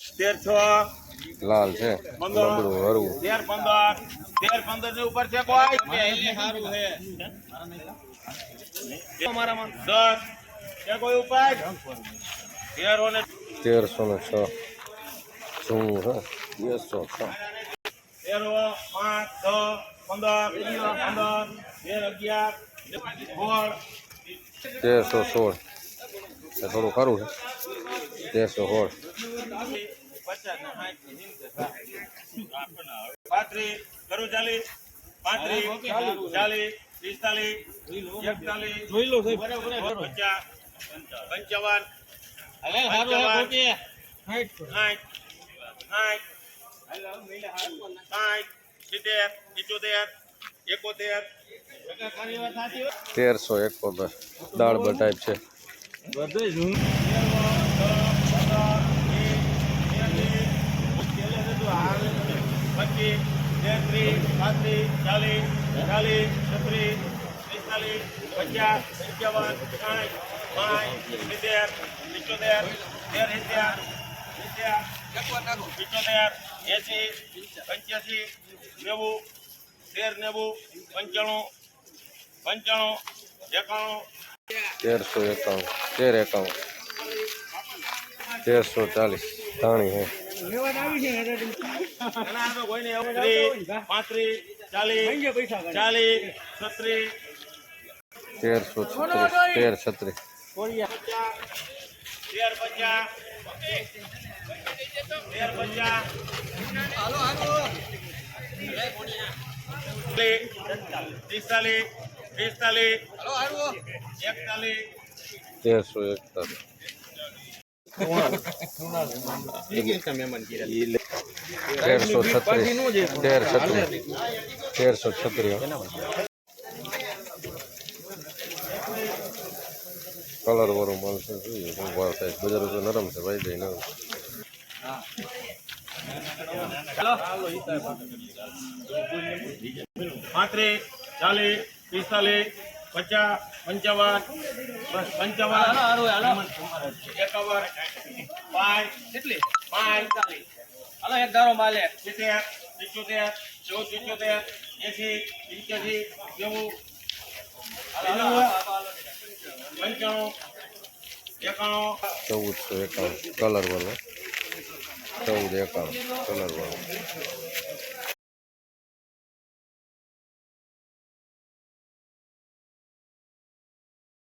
તેર છ. લાલ છે. પંદર. નબળું હરવું. તેર પંદર. તેર પંદરની ઉપર છે કોઈ. દસ. છે કોઈ ઉપાય તેર ને તેરસો ને છ. છે બેસો છ. તેરો પાંચ છ પંદર. પંદર તેર અગિયાર. સોળ. તેરસો સોળ. થોડું ખરું છે તેરસો સોળ. પાંત્રીસ કરું ચાલીસ પાંત્રીસ ચાલીસ પિસ્તાલીસ એકતાલીસ પચાસ પંચાવન પંચાવન સાઠ સિત્તેર સિત્તોતેર એકોતેર. તેરસો એકોતેર. દાળ બટાઈ છે. પચીસ, તેત્રીસ ચાલીસ ચાલીસ, છત્રીસ, પિસ્તાલીસ, પચાસ પંચાવન સાઠ સિત્તેર, પિચોતેર, તેર સિત્તેર પિચોતેર એસી, પંચ્યાસી, નેવું, તેર નેવું, પંચાણું પંચાણું, એકાણું. તેરસો એકાવન તેર એકાવન તેરસો ચાલીસ ધાણી છે ત્રીસ છત્રીસ. તેરસો છત્રીસ તેર છત્રીસ. તેર પચાસ તેર પચાસ પિસ્તાલીસ પિસ્તાલીસ એકતાલીસ. તેરસો એકતાલીસ. તેરસો છત્રીસ તેર છત્રીસ તેરસો છત્રીસ કલર વાળું મળશે જોઈએ શું ભાવ થાય બજાર તો નરમ છે ભાઈ જઈ નરમ પાંત્રીસ ચાલીસ પિસ્તાલીસ પચાસ પંચાવન બસ પંચાવન એકાવન પાંચ કેટલી? પાંચ હાલો એક ધારો માલે. સિત્તેર પિચોતેર ચૌદ પિચોતેર એસી પંચ્યાસી નેવું પંચાણું એકાણું. ચૌદસો એકાવન કલર વાળો. ચૌદ એકાવન કલર વાળો.